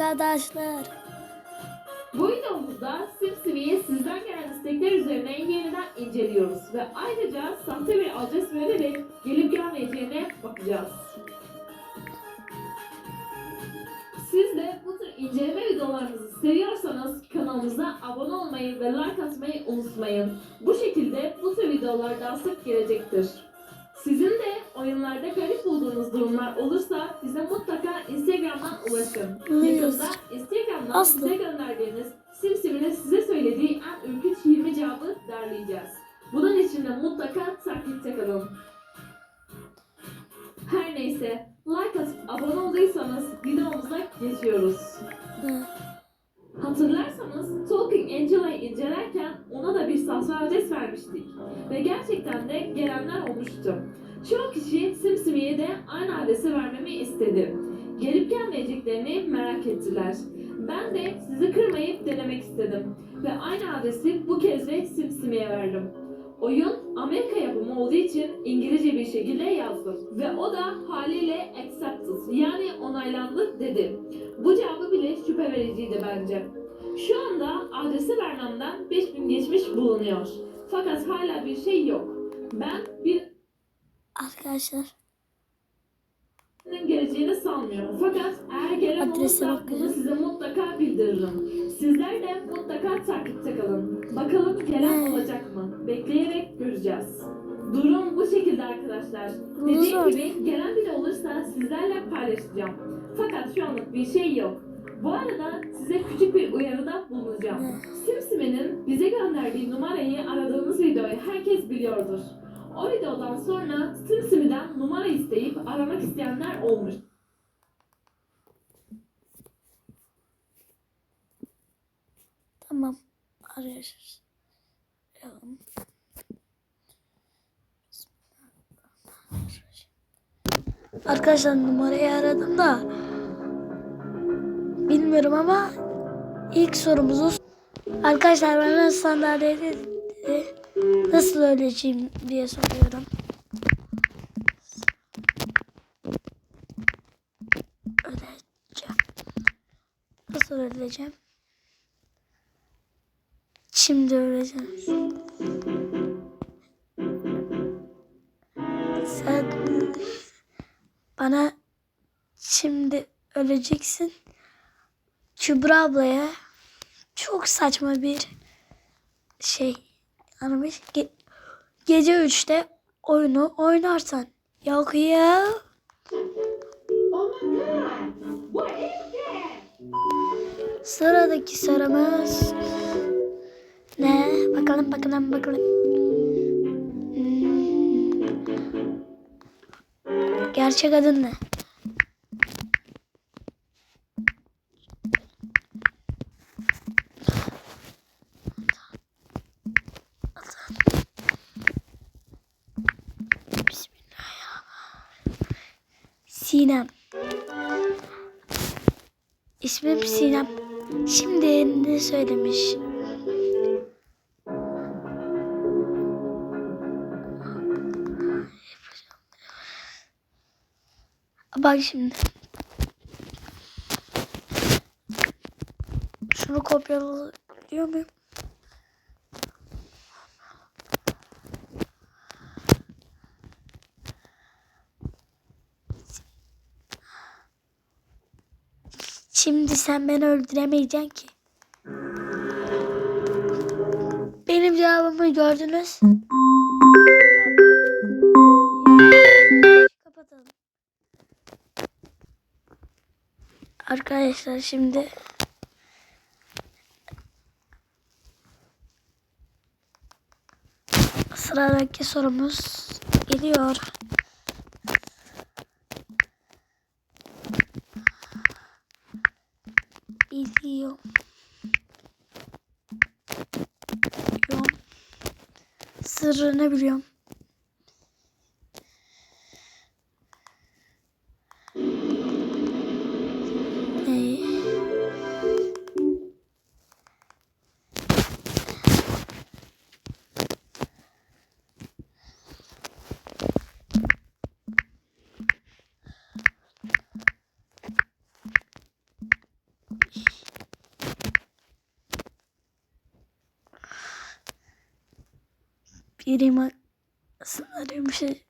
Arkadaşlar. Bu videomuzda SimSimi'yi sizden gelen istekler üzerine yeniden inceliyoruz ve ayrıca sahte bir adres vererek gelip gelmeyeceğine bakacağız. Siz de bu tür inceleme videolarımızı seviyorsanız kanalımıza abone olmayı ve like atmayı unutmayın. Bu şekilde bu tür videolar daha sık gelecektir. Sizin de oyunlarda garip bulduğunuz durumlar olursa bize mutlaka Instagram'dan ulaşın. Instagram'dan Aslı. bize gönderdiğiniz Simsim'in size söylediği en ürkünç 20 cevabı derleyeceğiz. Bunun için de mutlaka takipte kalın. Her neyse, like atıp abone olduysanız videomuza geçiyoruz. Hatırlarsanız Talking Angela'yı incelerken ona da bir sahte adres vermiştik. Ve gerçekten de gelenler olmuştu. Çoğu kişi Simsimi'ye de aynı adresi vermemi istedi. Gelip gelmeyeceklerini merak ettiler. Ben de sizi kırmayıp denemek istedim. Ve aynı adresi bu kez de Simsimi'ye verdim. Oyun Amerika yapımı olduğu için İngilizce bir şekilde yazdım. Ve o da haliyle accepted yani onaylandı dedi. Bu cevabı bile şüphe vericiydi bence. Şu anda adresi vermemden 5 gün geçmiş bulunuyor. Fakat hala bir şey yok. Ben bir Arkadaşlar Nin geleceğini sanmıyorum. Fakat eğer gelen Adrese olursa bakacağım. bunu size mutlaka bildiririm. Sizler de mutlaka takipte kalın. Bakalım gelen olacak mı? Bekleyerek göreceğiz. Durum bu şekilde arkadaşlar. Dediğim gibi gelen bile olursa sizlerle paylaşacağım. Fakat şu anlık bir şey yok. Bu arada size küçük bir uyarıda bulunacağım. Ne? Simsimi'nin bize gönderdiği numarayı aradığımız videoyu herkes biliyordur. O videodan sonra Simsimi'den numara isteyip aramak isteyenler olmuş. tamam arıyoruz. Arayalım. Arkadaşlar numarayı aradım da bilmiyorum ama ilk sorumuzu arkadaşlar ben sandalyede nasıl öleceğim diye soruyorum. Öleceğim. Nasıl öleceğim? Şimdi öleceğim. Sen bana şimdi öleceksin. Kübra ablaya çok saçma bir şey anlamış. Ge- gece 3'te oyunu oynarsan. Yok ya. Sıradaki sorumuz ne? Bakalım bakalım bakalım. Hmm. Gerçek adın ne? Sinem. İsmim Sinem. Şimdi ne söylemiş? Bak şimdi. Şunu kopyalıyor muyum? Şimdi sen beni öldüremeyeceksin ki. Benim cevabımı gördünüz. Kapatalım. Arkadaşlar şimdi sıradaki sorumuz geliyor. Biliyorum. Sırrını biliyorum. Gireyim sınırım bir şey.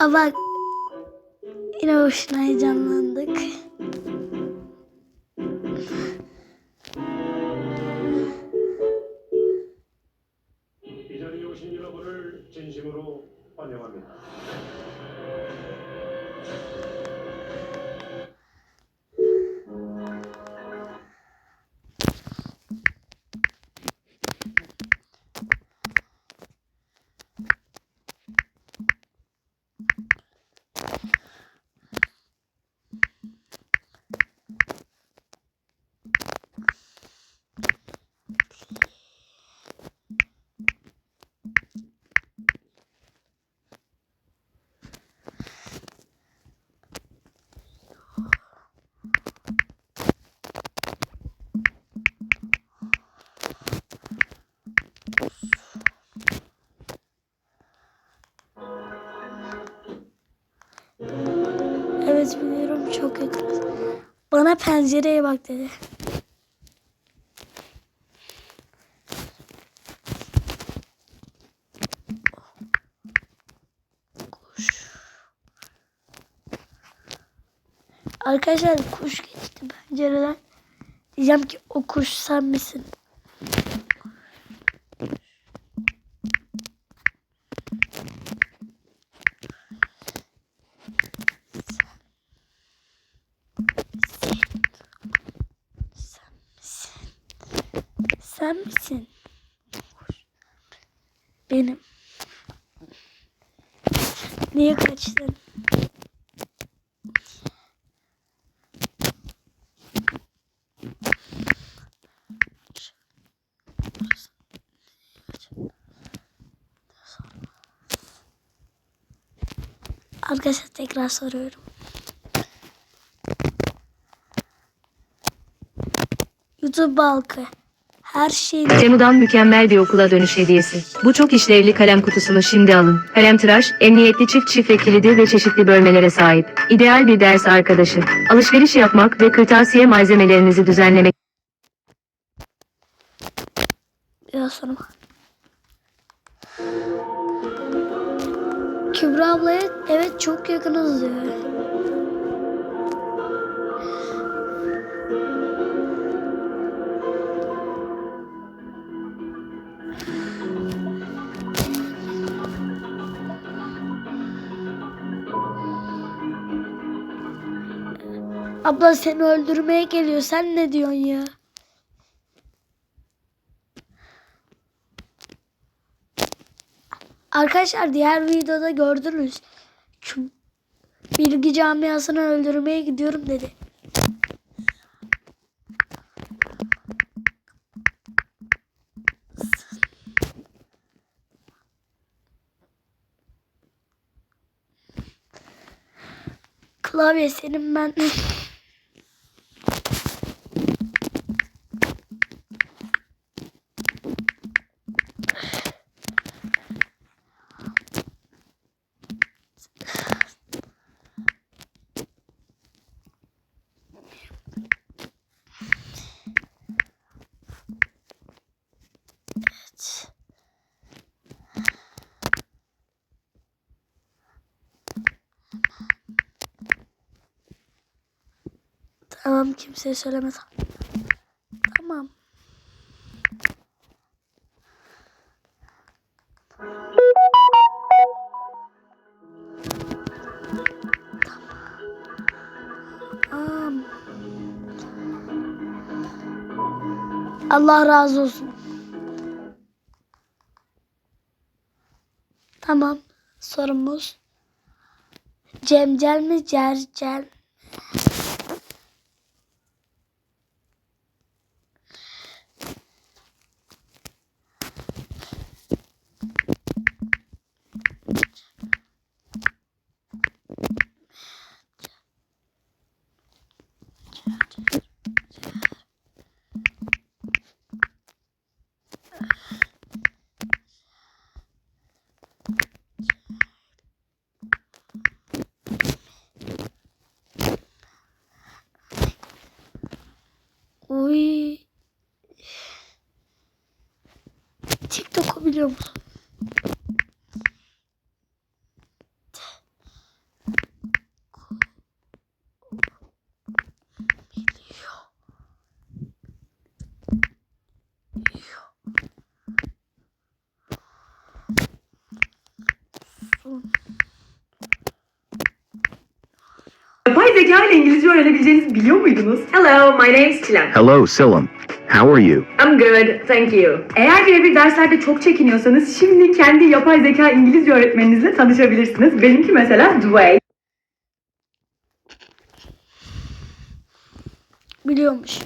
Aa bak. Yine boşuna heyecanlandık. 이 자리에 오신 여러분을 진심으로 환영합니다. Çok yakın. Bana pencereye bak dedi. Kuş. Arkadaşlar kuş geçti pencereden. Diyeceğim ki o kuş sen misin? Sen misin? Sen misin? Benim. Niye kaçtın? Arkadaşlar tekrar soruyorum. YouTube halkı her şeyin Temu'dan mükemmel bir okula dönüş hediyesi. Bu çok işlevli kalem kutusunu şimdi alın. Kalem tıraş, emniyetli çift şifre kilidi ve çeşitli bölmelere sahip. İdeal bir ders arkadaşı. Alışveriş yapmak ve kırtasiye malzemelerinizi düzenlemek Biraz sonra. Kübra ablaya evet çok yakınız diyor. Abla seni öldürmeye geliyor. Sen ne diyorsun ya? Arkadaşlar diğer videoda gördünüz. Şu bilgi camiasını öldürmeye gidiyorum dedi. Klavye senin ben. Evet. Tamam kimseye söyleme. Tamam. Tamam. Allah razı olsun. Tamam. Sorumuz. Cemcel mi Cercel? Uy. TikTok'u biliyor musun? Öğrenebileceğinizi biliyor muydunuz? Hello, my name is Çilem. Hello, Silam. How are you? I'm good, thank you. Eğer birebir derslerde çok çekiniyorsanız şimdi kendi yapay zeka İngilizce öğretmeninizle tanışabilirsiniz. Benimki mesela Dwayne. Biliyormuş.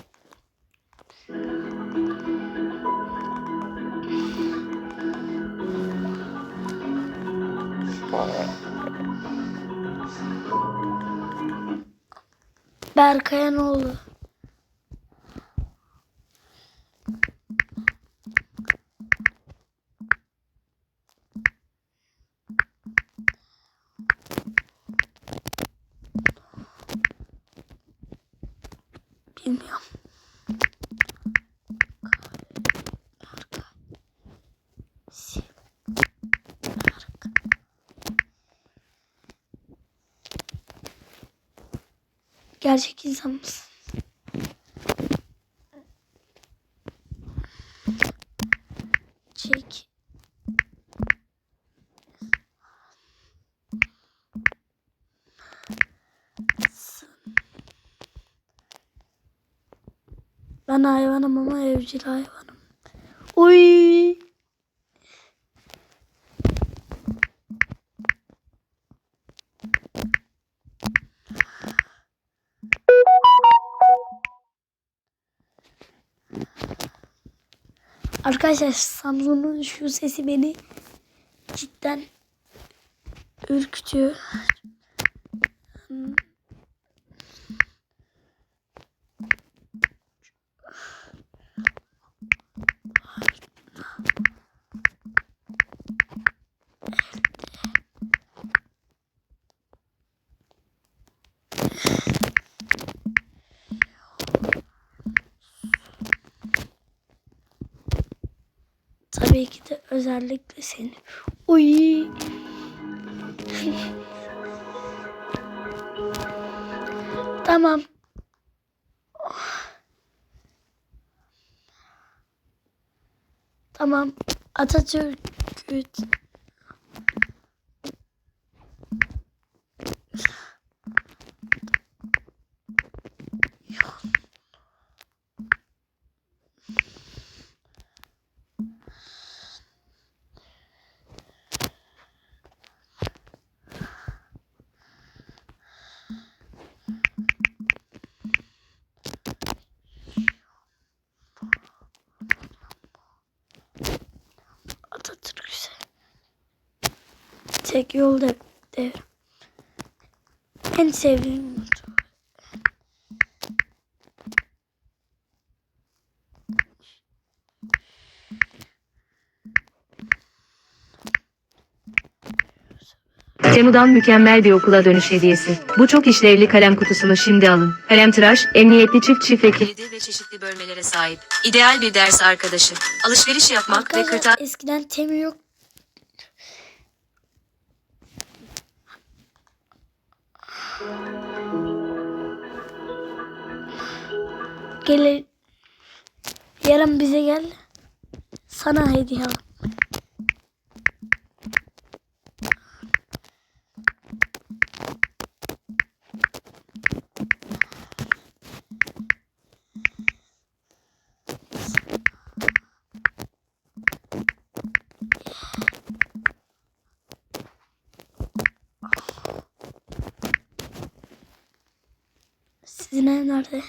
Berkay'a oldu? Bilmiyorum. Gerçek insan mısın? Çek. Ben hayvanım ama evcil hayvanım. Uy. Arkadaşlar Samsun'un şu sesi beni cidden ürkütüyor. Tabii ki de özellikle seni. Uy. tamam. Tamam. Atatürk tek yol. En sevdiğim. Temu'dan mükemmel bir okula dönüş hediyesi. Bu çok işlevli kalem kutusunu şimdi alın. Kalem tıraş, emniyetli çift çift ve kilidi ve çeşitli bölmelere sahip. İdeal bir ders arkadaşı. Alışveriş yapmak ve Arkadaşlar kırtasiye eskiden temi yok. Gel yarın bize gel. Sana hediye al. Sizin nerede?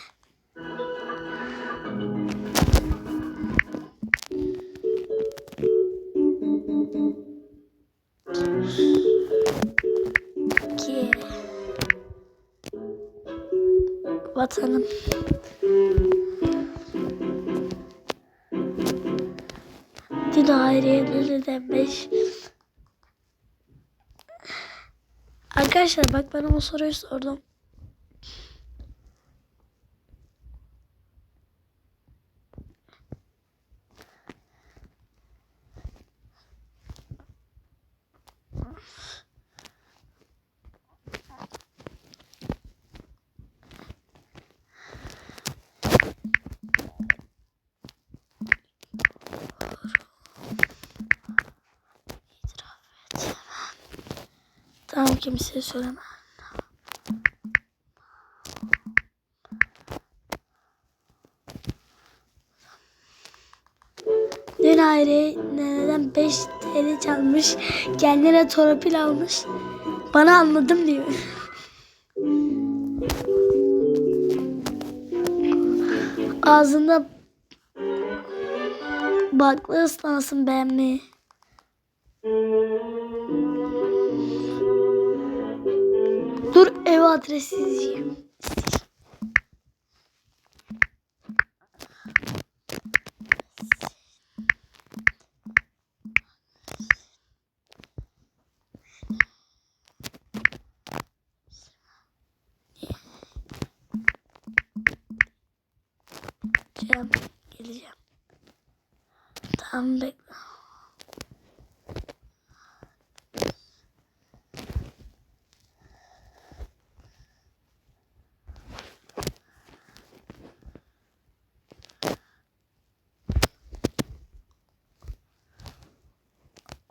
Dil aileleri de 5 Arkadaşlar bak ben o soruyu sordum. Tamam kimseye söyleme. Dün aile neden 5 TL çalmış. Kendine torpil almış. Bana anladım diyor. Ağzında bakla ıslansın beğenmeyi. Ev adresi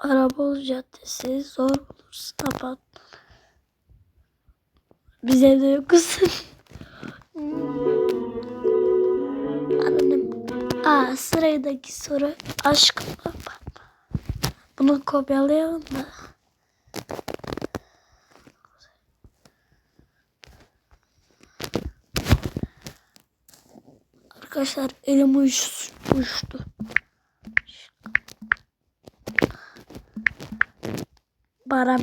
Arabolu Caddesi zor bulursun kapat. Bize de yoksun. Anladım. Aa sıradaki soru aşk mı? Bunu kopyalayalım da. Arkadaşlar elim uyuş, uyuştu. Baran.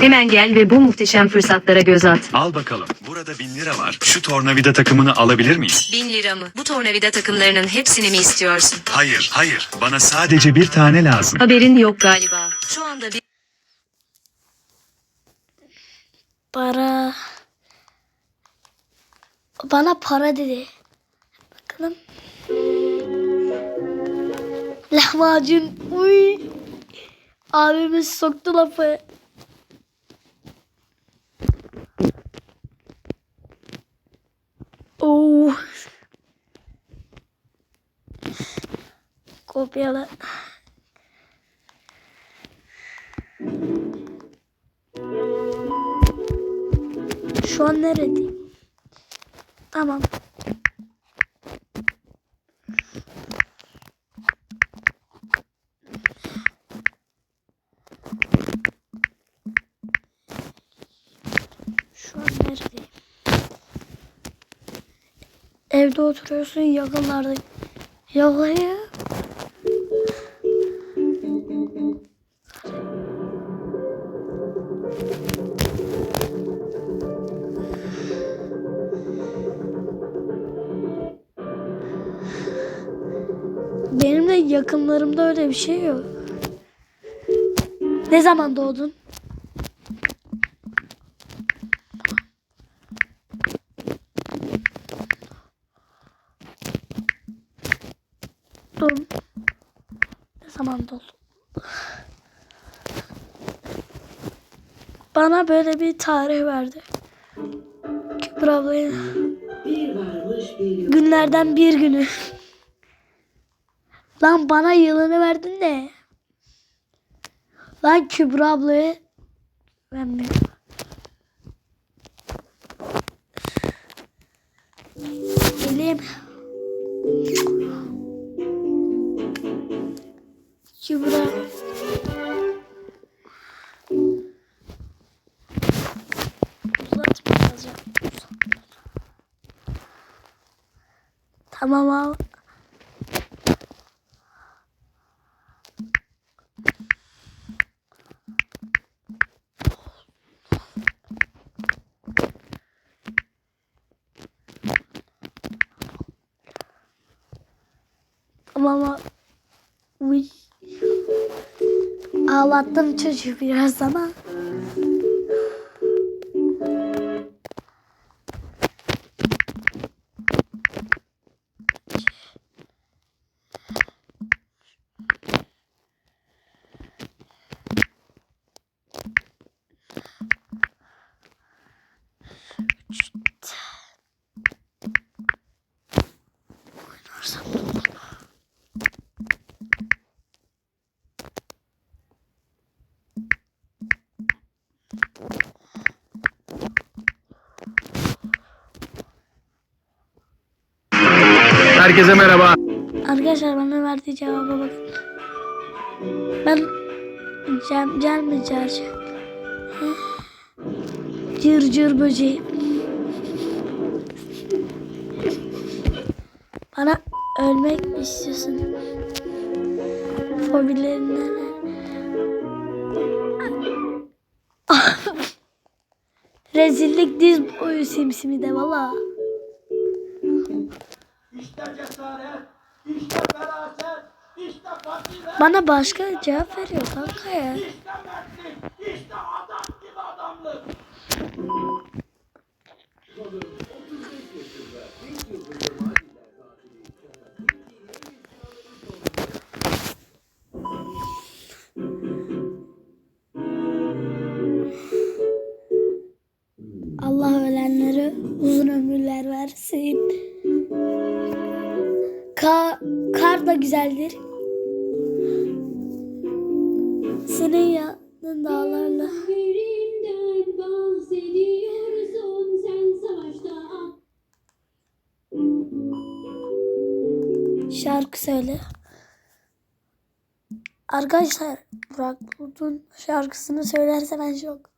Hemen gel ve bu muhteşem fırsatlara göz at. Al bakalım. Burada bin lira var. Şu tornavida takımını alabilir miyim? Bin lira mı? Bu tornavida takımlarının hepsini mi istiyorsun? Hayır, hayır. Bana sadece bir tane lazım. Haberin yok galiba. Şu anda bir Para. Bana para dedi. Bakalım. Lahmacun. Uy. Abimiz soktu lafı. Oo. Kopyala. Şu an neredeyim? Tamam. Şu an neredeyim? Evde oturuyorsun yakınlarda. Yalayı. Benim de yakınlarımda öyle bir şey yok. Ne zaman doğdun? Dur. Ne zaman doğdun? Bana böyle bir tarih verdi. Kübra ablaya. Günlerden bir günü. Lan bana yılını verdin de. Lan Kübra ablaya vermiyor. Tamam abi. Tamam abi. Uy. Ağlattım çocuğu biraz ama. Herkese merhaba. Arkadaşlar bana verdiği cevaba bakın. Ben Cem, Cem mi Cerce? Cır cır böceği. Bana ölmek mi istiyorsun? Fobilerin neler? Rezillik diz boyu simsimi de valla. Bana başka cevap veriyor kanka ya. Allah ölenlere uzun ömürler versin. Ka kar da güzeldir. Senin yanın dağlarla. Şarkı söyle. Arkadaşlar Burak Bulut'un şarkısını söylerse ben şok.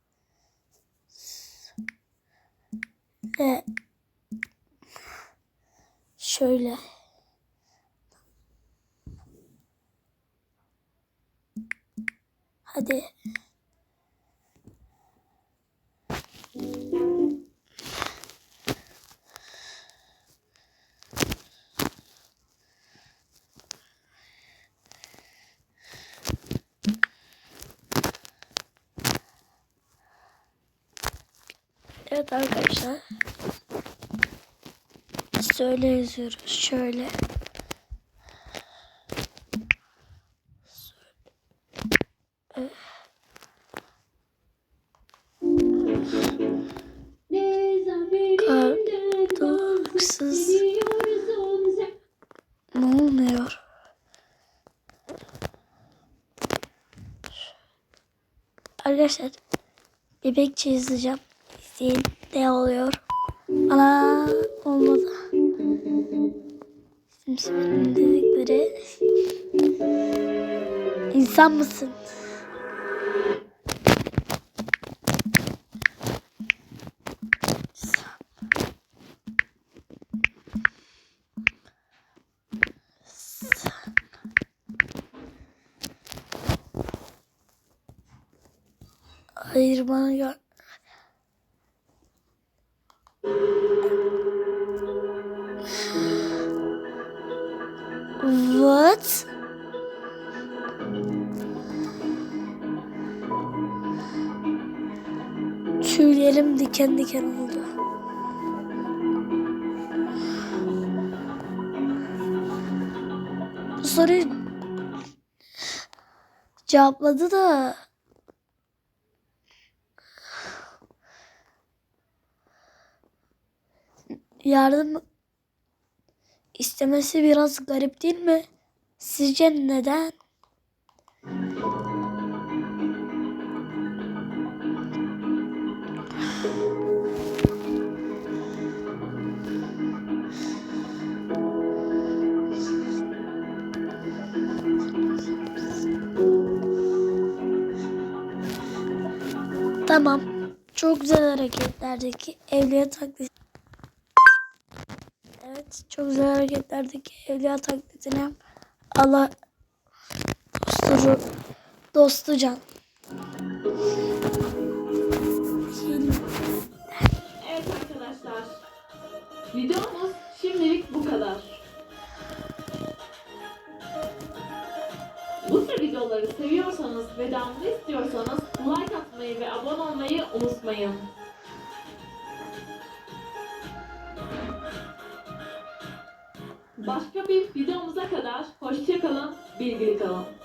Ve şöyle. Hadi. Evet arkadaşlar. Söyle yazıyoruz. Şöyle. Arkadaşlar bebek çizeceğim. İzleyin ne oluyor. Ana olmadı. Simsimi'nin dedikleri. İnsan mısın? What? Tüylerim diken diken oldu. Bu soruyu cevapladı da yardım istemesi biraz garip değil mi? Sizce neden? Tamam. Çok güzel hareketlerdeki evliya taklidi. Evet, çok güzel hareketlerdeki evliya taklidine Allah dosturu, dostu can. Evet arkadaşlar. Videomuz şimdilik bu kadar. Bu tür videoları seviyorsanız ve devamını istiyorsanız like atmayı ve abone olmayı unutmayın. Başka bir videomuza kadar hoşçakalın, bilgili kalın.